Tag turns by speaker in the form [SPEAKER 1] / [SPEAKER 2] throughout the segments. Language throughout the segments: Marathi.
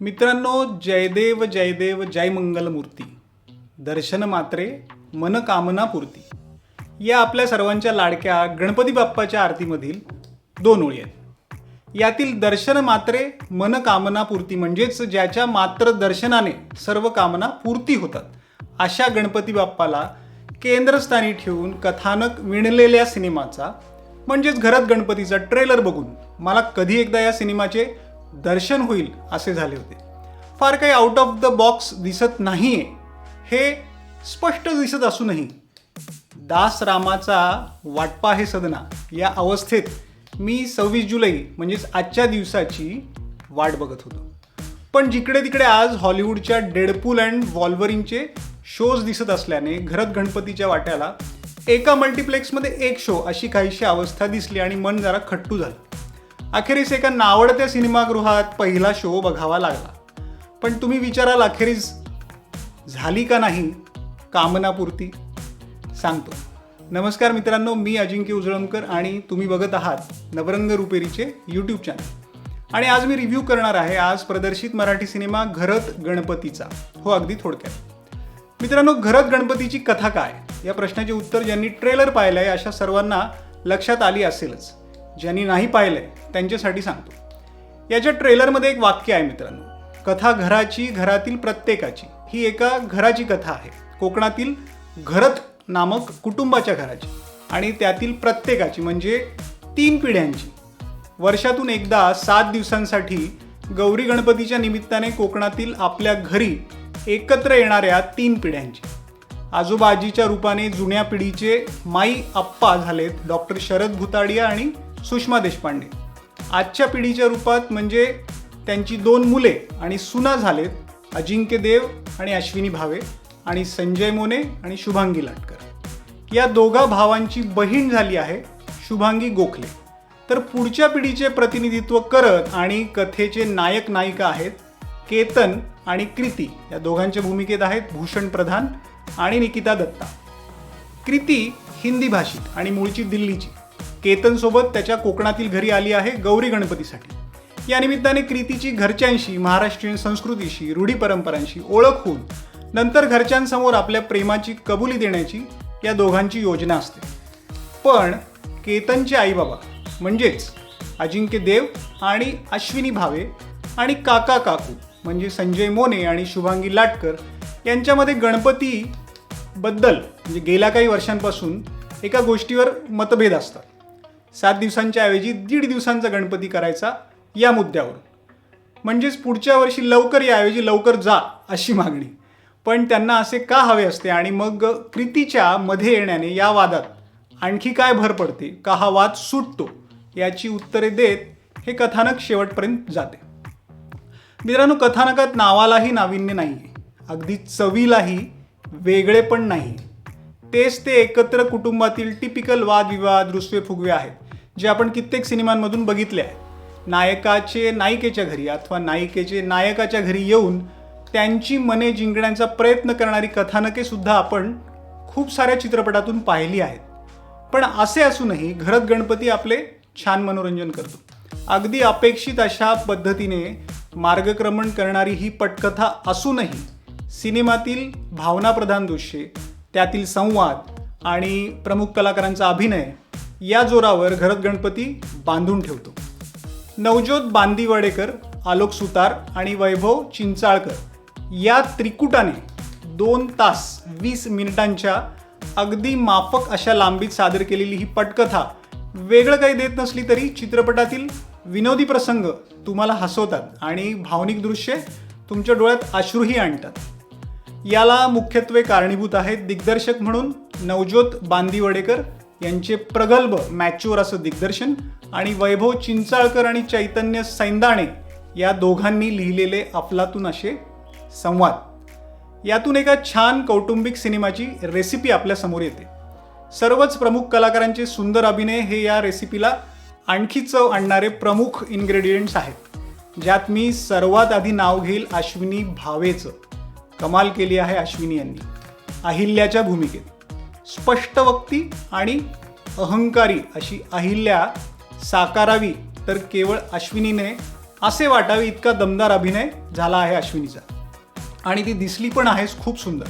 [SPEAKER 1] मित्रांनो जयदेव जयदेव जय मंगलमूर्ती. दर्शन मात्रे मनकामनापूर्ती पूर्ती. या आपल्या सर्वांच्या लाडक्या गणपती बाप्पाच्या आरतीमधील दोन ओळी आहेत. यातील दर्शन मात्रे मनकामनापूर्ती पूर्ती म्हणजेच ज्याच्या मात्र दर्शनाने सर्व कामना पूर्ती होतात अशा गणपती बाप्पाला केंद्रस्थानी ठेवून कथानक विणलेल्या सिनेमाचा म्हणजेच घरात गणपतीचा ट्रेलर बघून मला कधी एकदा या सिनेमाचे दर्शन होईल असे झाले होते. फार काही आउट ऑफ द बॉक्स दिसत नाहीये. हे स्पष्ट दिसत असूनही दास रामाचा वाटपा हे सदना या अवस्थेत मी सव्वीस जुलै म्हणजेच आजच्या दिवसाची वाट बघत होतो. पण जिकडे तिकडे आज हॉलिवूडच्या डेडपूल अँड वॉल्वरिंगचे शोज दिसत असल्याने घरात गणपतीच्या वाट्याला एका मल्टिप्लेक्समध्ये एक शो अशी काहीशी अवस्था दिसली आणि मन जरा खट्टू झालं. अखेरीस एका नावडत्या सिनेमागृहात पहिला शो बघावा लागला. पण तुम्ही विचाराल अखेरीस झाली का नाही? कामनापुरती सांगतो. नमस्कार मित्रांनो मी अजिंक्य उजळमकर आणि तुम्ही बघत आहात नवरंग रुपेरीचे यूट्यूब चॅनल आणि आज मी रिव्ह्यू करणार आहे आज प्रदर्शित मराठी सिनेमा घरत गणपतीचा. हो अगदी थोडक्यात. मित्रांनो घरत गणपतीची कथा काय? या प्रश्नाचे उत्तर ज्यांनी ट्रेलर पाहिलं आहे अशा सर्वांना लक्षात आली असेलच. ज्यांनी नाही पाहिलंय त्यांच्यासाठी सांगतो. याच्या ट्रेलरमध्ये एक वाक्य आहे मित्रांनो. कथा घराची घरातील प्रत्येकाची. ही एका घराची कथा आहे. कोकणातील घरत नामक कुटुंबाच्या घराची आणि त्यातील प्रत्येकाची म्हणजे तीन पिढ्यांची. वर्षातून एकदा सात दिवसांसाठी गौरी गणपतीच्या निमित्ताने कोकणातील आपल्या घरी एकत्र येणाऱ्या तीन पिढ्यांची. आजोबा आजीच्या रूपाने जुन्या पिढीचे माई आप्पा झालेत डॉक्टर शरद भुताडिया आणि सुषमा देशपांडे. आजच्या पिढीच्या रूपात म्हणजे त्यांची दोन मुले आणि सुना झालेत अजिंक्य देव आणि अश्विनी भावे आणि संजय मोने आणि शुभांगी लाटकर. या दोघा भावांची बहीण झाली आहे शुभांगी गोखले. तर पुढच्या पिढीचे प्रतिनिधित्व करत आणि कथेचे नायक नायिका आहेत केतन आणि कृती. या दोघांच्या भूमिकेत आहेत भूषण प्रधान आणि निकिता दत्ता. कृती हिंदी भाषिक आणि मूळची दिल्लीची. केतनसोबत त्याच्या कोकणातील घरी आली आहे गौरी गणपतीसाठी. या निमित्ताने क्रितीची घरच्यांशी महाराष्ट्रीयन संस्कृतीशी रूढी परंपरांशी ओळख होऊन नंतर घरच्यांसमोर आपल्या प्रेमाची कबुली देण्याची या दोघांची योजना असते. पण केतनचे आईबाबा म्हणजेच अजिंक्य देव आणि अश्विनी भावे आणि काका काकू म्हणजे संजय मोने आणि शुभांगी लाटकर यांच्यामध्ये गणपतीबद्दल म्हणजे गेल्या काही वर्षांपासून एका गोष्टीवर मतभेद असतात. सात दिवसांच्या ऐवजी दीड दिवसांचा गणपती करायचा या मुद्द्यावर म्हणजेच पुढच्या वर्षी लवकर याऐवजी लवकर जा अशी मागणी. पण त्यांना असे का हवे असते आणि मग कृतीच्या मध्ये येण्याने या वादात आणखी काय भर पडते का हा वाद सुटतो याची उत्तरे देत हे कथानक शेवटपर्यंत जाते. मित्रांनो कथानकात नावालाही नाविन्य नाही आहे अगदी चवीलाही वेगळे पण नाही तेच ते एकत्र कुटुंबातील टिपिकल वादविवाद रुसवे फुगवे आहेत जे आपण कित्येक सिनेमांमधून बघितले आहेत. नायकाचे नायिकेच्या घरी अथवा नायिकेचे नायकाच्या घरी येऊन त्यांची मने जिंकण्याचा प्रयत्न करणारी कथानके सुद्धा आपण खूप साऱ्या चित्रपटातून पाहिली आहेत. पण असे असूनही घरात गणपती आपले छान मनोरंजन करतो. अगदी अपेक्षित अशा पद्धतीने मार्गक्रमण करणारी ही पटकथा असूनही सिनेमातील भावनाप्रधान दृश्ये त्यातील संवाद आणि प्रमुख कलाकारांचा अभिनय या जोरावर घरात गणपती बांधून ठेवतो. नवज्योत बांदिवडेकर आलोक सुतार आणि वैभव चिंचाळकर या त्रिकुटाने दोन तास वीस मिनिटांच्या अगदी माफक अशा लांबीत सादर केलेली ही पटकथा वेगळं काही देत नसली तरी चित्रपटातील विनोदी प्रसंग तुम्हाला हसवतात आणि भावनिक दृश्ये तुमच्या डोळ्यात अश्रूही आणतात. याला मुख्यत्वे कारणीभूत आहेत दिग्दर्शक म्हणून नवज्योत बांदिवडेकर यांचे प्रगल्भ मॅच्युअर असं दिग्दर्शन आणि वैभव चिंचाळकर आणि चैतन्य सैंदाणे या दोघांनी लिहिलेले अफलातून असे संवाद. यातून एका छान कौटुंबिक सिनेमाची रेसिपी आपल्यासमोर येते. सर्वच प्रमुख कलाकारांचे सुंदर अभिनय हे या रेसिपीला आणखी चव आणणारे प्रमुख इन्ग्रेडियंट्स आहेत. ज्यात मी सर्वात आधी नाव घेईल अश्विनी भावेचं. कमाल केली आहे अश्विनी यांनी. अहिल्याच्या भूमिकेत. स्पष्टवक्ती आणि अहंकारी अशी अहिल्या साकारावी तर केवळ अश्विनीने असे वाटावे इतका दमदार अभिनय झाला आहे अश्विनीचा. आणि ती दिसली पण आहेस खूप सुंदर.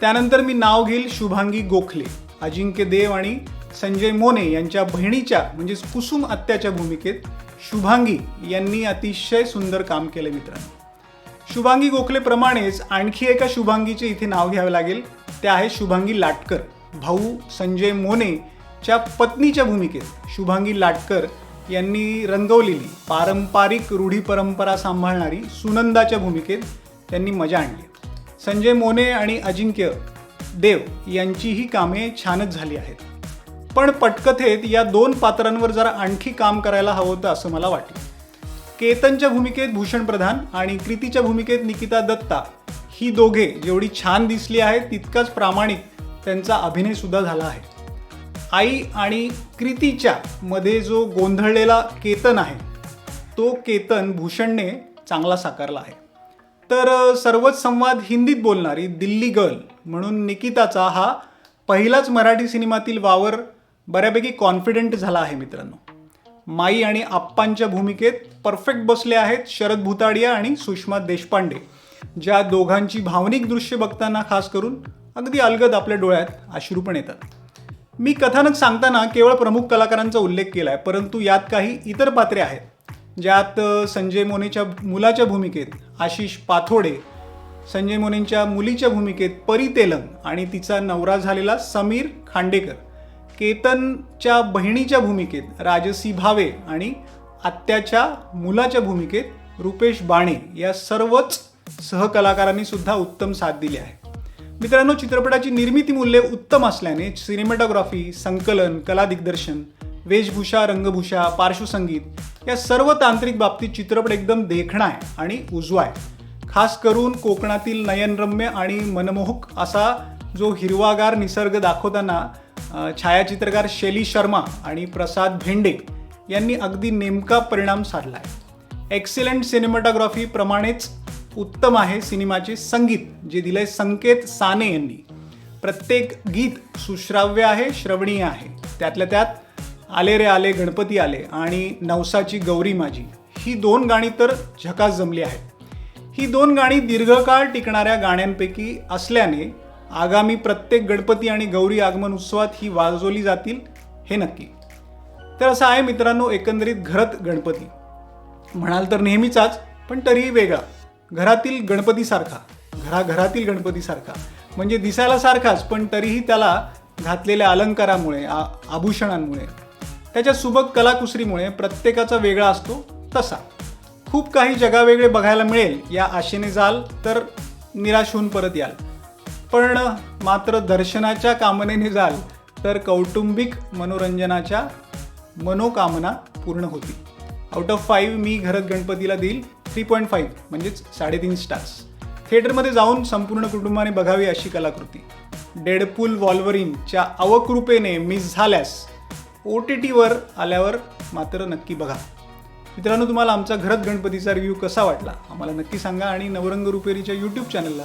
[SPEAKER 1] त्यानंतर मी नाव घेईल शुभांगी गोखले अजिंक्य देव आणि संजय मोने यांच्या बहिणीच्या म्हणजेच कुसुम आत्याच्या भूमिकेत शुभांगी यांनी अतिशय सुंदर काम केलं मित्रांनो. शुभांगी गोखलेप्रमाणेच आणखी एका शुभांगीचे इथे नाव घ्यावे लागेल. ते आहे शुभांगी लाटकर. भाऊ संजय मोनेच्या पत्नीच्या भूमिकेत शुभांगी लाटकर यांनी रंगवलेली पारंपरिक रूढी परंपरा सांभाळणारी सुनंदाच्या भूमिकेत त्यांनी मजा आणली. संजय मोने आणि अजिंक्य देव यांचीही कामे छानच झाली आहेत. पण पटकथेत या दोन पात्रांवर जरा आणखी काम करायला हवं होतं असं मला वाटलं. केतनच्या भूमिकेत भूषण प्रधान आणि कृतीच्या भूमिकेत निकिता दत्ता ही दोघे जेवढी छान दिसली आहेत तितकाच प्रामाणिक त्यांचा अभिनयसुद्धा झाला आहे. आई आणि कृतीच्या मध्ये जो गोंधळलेला केतन आहे तो केतन भूषणने चांगला साकारला आहे. तर सर्वच संवाद हिंदीत बोलणारी दिल्ली गर्ल म्हणून निकिताचा हा पहिलाच मराठी सिनेमातील वावर बऱ्यापैकी कॉन्फिडंट झाला आहे मित्रांनो. माई आणि आप्पांच्या भूमिकेत परफेक्ट बसले आहेत शरद भुताडिया आणि सुषमा देशपांडे ज्या दोघांची भावनिक दृश्य बघताना खास करून अगदी अलगद आपल्या डोळ्यात अश्रू पण येतात. मी कथानक सांगताना केवळ प्रमुख कलाकारांचा उल्लेख केला आहे परंतु यात काही इतर पात्रे आहेत ज्यात संजय मोनेच्या मुलाच्या भूमिकेत आशिष पाथोडे संजय मोनेंच्या मुलीच्या भूमिकेत परी तेलंग आणि तिचा नवरा झालेला समीर खांडेकर. केतनच्या बहिणीच्या भूमिकेत राजसी भावे आणि आत्याच्या मुलाच्या भूमिकेत रुपेश बाणे या सर्वच सहकलाकारांनी सुद्धा उत्तम साथ दिली आहे. मित्रांनो चित्रपटाची निर्मिती मूल्ये उत्तम असल्याने सिनेमॅटोग्राफी संकलन कला दिग्दर्शन वेशभूषा रंगभूषा पार्श्वसंगीत या सर्व तांत्रिक बाबतीत चित्रपट एकदम देखणा आहे आणि उजवा आहे. खास करून कोकणातील नयनरम्य आणि मनमोहक असा जो हिरवागार निसर्ग दाखवताना छायाचित्रकार शैली शर्मा आणि प्रसाद भेंडे यांनी अगदी नेमका परिणाम साधला आहे एक्सिलंट सिनेमॅटोग्राफी प्रमाणेच उत्तम आहे सिनेमाचे संगीत जे दिलंय संकेत साने यांनी. प्रत्येक गीत सुश्राव्य आहे श्रवणीय आहे. त्यातल्या त्यात आले रे आले गणपती आले आणि नवसाची गौरी माझी. ही दोन गाणी तर झकास जमली आहेत. ही दोन गाणी दीर्घकाळ टिकणाऱ्या गाण्यांपैकी असल्याने आगामी प्रत्येक गणपती आणि गौरी आगमन उत्सवात ही वाजवली जातील हे नक्की. तर असं आहे मित्रांनो एकंदरीत घरत गणपती. म्हणाल तर नेहमीचाच पण तरीही वेगळा. घरातील गणपतीसारखा घराघरातील गणपतीसारखा म्हणजे दिसायला सारखाच पण तरीही त्याला घातलेल्या अलंकारामुळे आ आभूषणांमुळे त्याच्या सुबक कलाकुसरीमुळे प्रत्येकाचा वेगळा असतो तसा. खूप काही जगावेगळे बघायला मिळेल या आशेने जाल तर निराश होऊन परत याल. पण मात्र दर्शनाच्या कामनेने जाल तर कौटुंबिक मनोरंजनाच्या मनोकामना पूर्ण होतील आउट ऑफ फाईव्ह मी घरात गणपतीला देईल थ्री पॉईंट फाईव्ह म्हणजेच साडेतीन स्टार्स थिएटरमध्ये जाऊन संपूर्ण कुटुंबाने बघावी अशी कलाकृती. डेडपूल वॉल्वरिनच्या अवकृपेने मिस झाल्यास ओ टी टीवर आल्यावर मात्र नक्की बघा. मित्रांनो तुम्हाला आमचा घरात गणपतीचा रिव्ह्यू कसा वाटला? आम्हाला नक्की सांगा आणि नवरंग रुपेरीच्या यूट्यूब चॅनलला